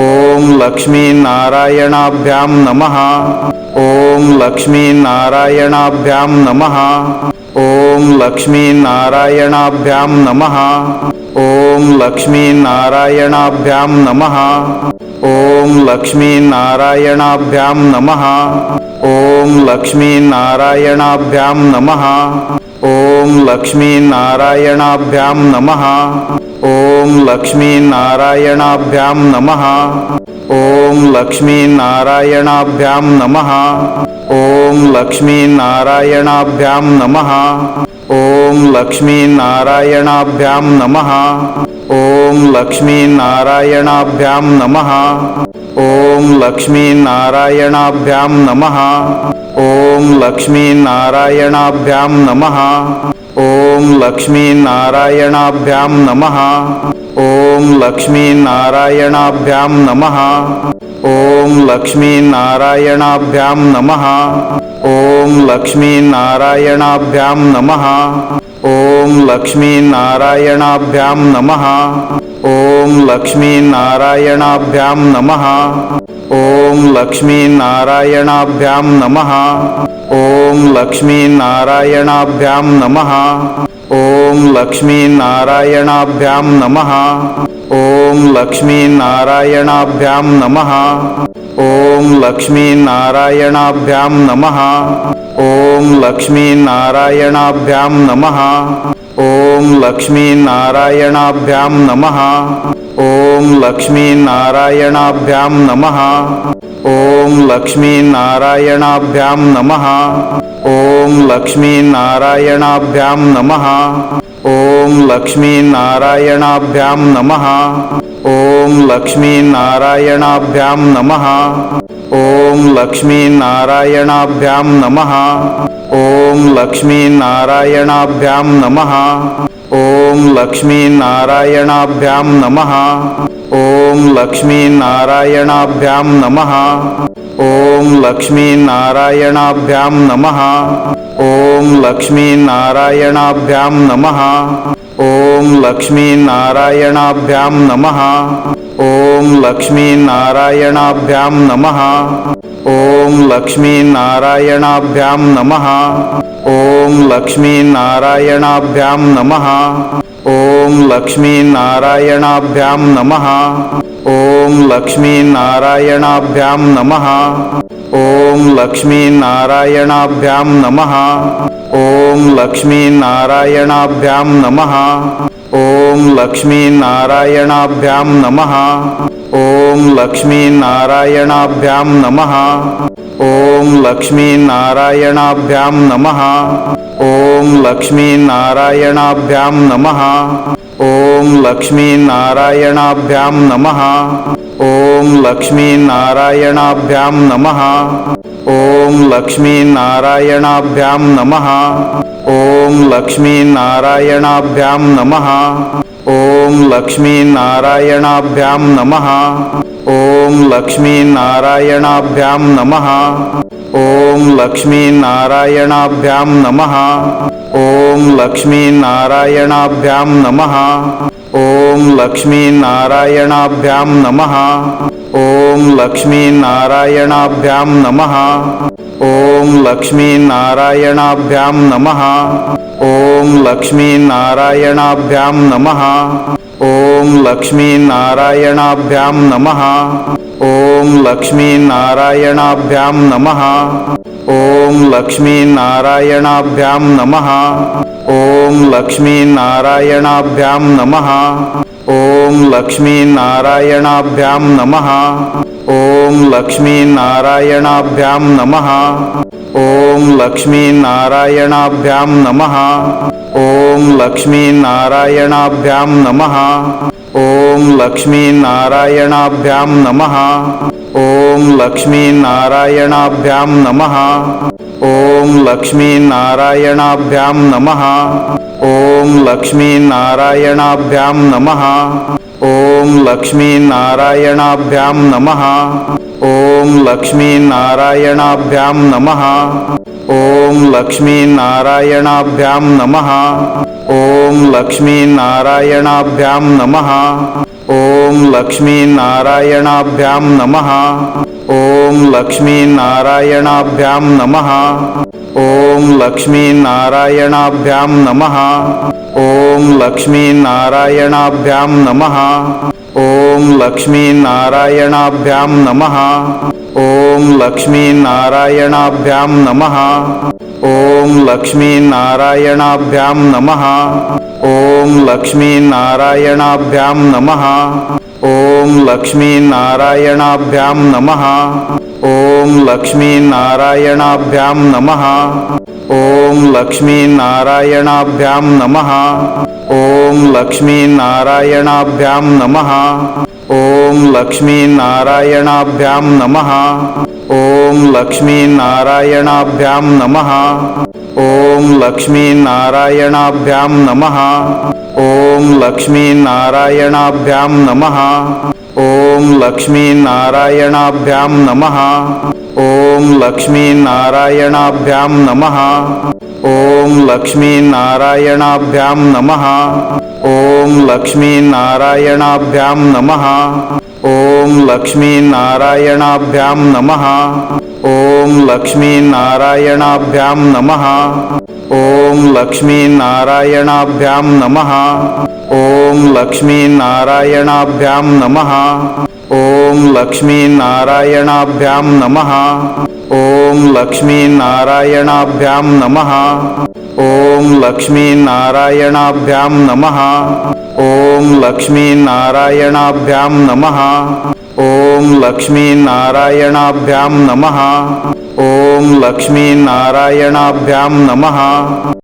ॐ लक्ष्मीनारायणाभ्यां नमः। ॐ लक्ष्मीनारायणाभ्यां नमः। ॐ लक्ष्मीनारायणाभ्यां नमः। ॐ लक्ष्मीनारायणाभ्यां नमः। ॐ लक्ष्मीनारायणाभ्यां नमः। ॐ लक्ष्मीनारायणाभ्यां नमः ॐ लक्ष्मीनारायणाभ्यां नमः। ॐ लक्ष्मीनारायणाभ्यां नमः। ॐ लक्ष्मीनारायणाभ्यां नमः। ॐ लक्ष्मीनारायणाभ्यां नमः ॐ लक्ष्मीनारायणाभ्यां नमः। ॐ लक्ष्मीनारायणाभ्यां नमः। ॐ लक्ष्मीनारायणाभ्यां नमः। ॐ लक्ष्मीनारायणाभ्यां नमः। ॐ लक्ष्मीनारायणाभ्यां नमः ॐ लक्ष्मीनारायणाभ्यां नमः। ॐ लक्ष्मीनारायणाभ्यां नमः। ॐ लक्ष्मीनारायणाभ्यां नमः। ॐ लक्ष्मीनारायणाभ्यां नमः। ॐ लक्ष्मीनारायणाभ्यां नमः ॐ लक्ष्मीनारायणाभ्यां नमः। ॐ लक्ष्मीनारायणाभ्यां नमः। ॐ लक्ष्मीनारायणाभ्यां नमः। ॐ लक्ष्मीनारायणाभ्यां नमः। ॐ लक्ष्मीनारायणाभ्यां नमः। ॐ लक्ष्मीनारायणाभ्यां नमः ॐ लक्ष्मीनारायणाभ्यां नमः। ॐ लक्ष्मीनारायणाभ्यां नमः। ॐ लक्ष्मीनारायणाभ्यां नमः। ॐ लक्ष्मीनारायणाभ्यां नमः। ॐ लक्ष्मीनारायणाभ्यां नमः। ॐ लक्ष्मीनारायणाभ्यां नमः। ॐ लक्ष्मीनारायणाभ्यां नमः ॐ लक्ष्मीनारायणाभ्यां नमः। ॐ लक्ष्मीनारायणाभ्यां नमः। ॐ लक्ष्मीनारायणाभ्यां नमः। ॐ लक्ष्मीनारायणाभ्यां नमः। ॐ लक्ष्मीनारायणाभ्यां नमः। ॐ लक्ष्मीनारायणाभ्यां नमः। ॐ लक्ष्मीनारायणाभ्यां नमः ॐ लक्ष्मीनारायणाभ्यां नमः। ॐ लक्ष्मीनारायणाभ्यां नमः। ॐ लक्ष्मीनारायणाभ्यां नमः। ॐ लक्ष्मीनारायणाभ्यां नमः। ॐ लक्ष्मीनारायणाभ्यां नमः। ॐ लक्ष्मीनारायणाभ्यां नमः ॐ लक्ष्मीनारायणाभ्यां नमः। ॐ लक्ष्मीनारायणाभ्यां नमः। ॐ लक्ष्मीनारायणाभ्यां नमः। ॐ लक्ष्मीनारायणाभ्यां नमः। ॐ लक्ष्मीनारायणाभ्यां नमः। ॐ लक्ष्मीनारायणाभ्यां नमः। ॐ लक्ष्मीनारायणाभ्यां नमः ॐ लक्ष्मीनारायणाभ्यां नमः। ॐ लक्ष्मीनारायणाभ्यां नमः। ॐ लक्ष्मीनारायणाभ्यां नमः। ॐ लक्ष्मीनारायणाभ्यां नमः। ॐ लक्ष्मीनारायणाभ्यां नमः। ॐ लक्ष्मीनारायणाभ्यां नमः। ॐ लक्ष्मीनारायणाभ्यां नमः। ॐ लक्ष्मीनारायणाभ्यां नमः। ॐ लक्ष्मीनारायणाभ्यां नमः। ॐ लक्ष्मीनारायणाभ्यां नमः ॐ लक्ष्मीनारायणाभ्यां नमः। ॐ लक्ष्मीनारायणाभ्यां नमः। ॐ लक्ष्मीनारायणाभ्यां नमः। ॐ लक्ष्मीनारायणाभ्यां नमः। ॐ लक्ष्मीनारायणाभ्यां नमः। ॐ लक्ष्मीनारायणाभ्यां नमः। ॐ लक्ष्मीनारायणाभ्यां नमः ॐ लक्ष्मीनारायणाभ्यां नमः। ॐ लक्ष्मीनारायणाभ्यां नमः। ॐ लक्ष्मीनारायणाभ्यां नमः। ॐ लक्ष्मीनारायणाभ्यां नमः ॐ लक्ष्मीनारायणाभ्यां नमः। ॐ लक्ष्मीनारायणाभ्यां नमः। ॐ लक्ष्मीनारायणाभ्यां नमः। ॐ लक्ष्मीनारायणाभ्यां नमः ॐ लक्ष्मीनारायणाभ्यां नमः। ॐ लक्ष्मीनारायणाभ्यां नमः। ॐ लक्ष्मीनारायणाभ्यां नमः। ॐ लक्ष्मीनारायणाभ्यां नमः। ॐ लक्ष्मीनारायणाभ्यां नमः। ॐ लक्ष्मीनारायणाभ्यां नमः ॐ लक्ष्मीनारायणाभ्यां नमः। ॐ लक्ष्मीनारायणाभ्यां नमः। ॐ लक्ष्मीनारायणाभ्यां नमः। ॐ लक्ष्मीनारायणाभ्यां नमः। ॐ लक्ष्मीनारायणाभ्यां नमः। ॐ लक्ष्मीनारायणाभ्यां नमः ॐ लक्ष्मीनारायणाभ्यां नमः। ॐ लक्ष्मीनारायणाभ्यां नमः। ॐ लक्ष्मीनारायणाभ्यां नमः। ॐ लक्ष्मीनारायणाभ्यां नमः। ॐ लक्ष्मीनारायणाभ्यां नमः। ॐ लक्ष्मीनारायणाभ्यां नमः। ॐ लक्ष्मीनारायणाभ्यां नमः ॐ लक्ष्मीनारायणाभ्यां नमः। ॐ लक्ष्मीनारायणाभ्यां नमः। ॐ लक्ष्मीनारायणाभ्यां नमः। ॐ लक्ष्मीनारायणाभ्यां नमः। ॐ लक्ष्मीनारायणाभ्यां नमः। ॐ लक्ष्मीनारायणाभ्यां नमः। ॐ लक्ष्मीनारायणाभ्यां नमः ॐ लक्ष्मीनारायणाभ्यां नमः। ॐ लक्ष्मीनारायणाभ्यां नमः। ॐ लक्ष्मीनारायणाभ्यां नमः। ॐ लक्ष्मीनारायणाभ्यां नमः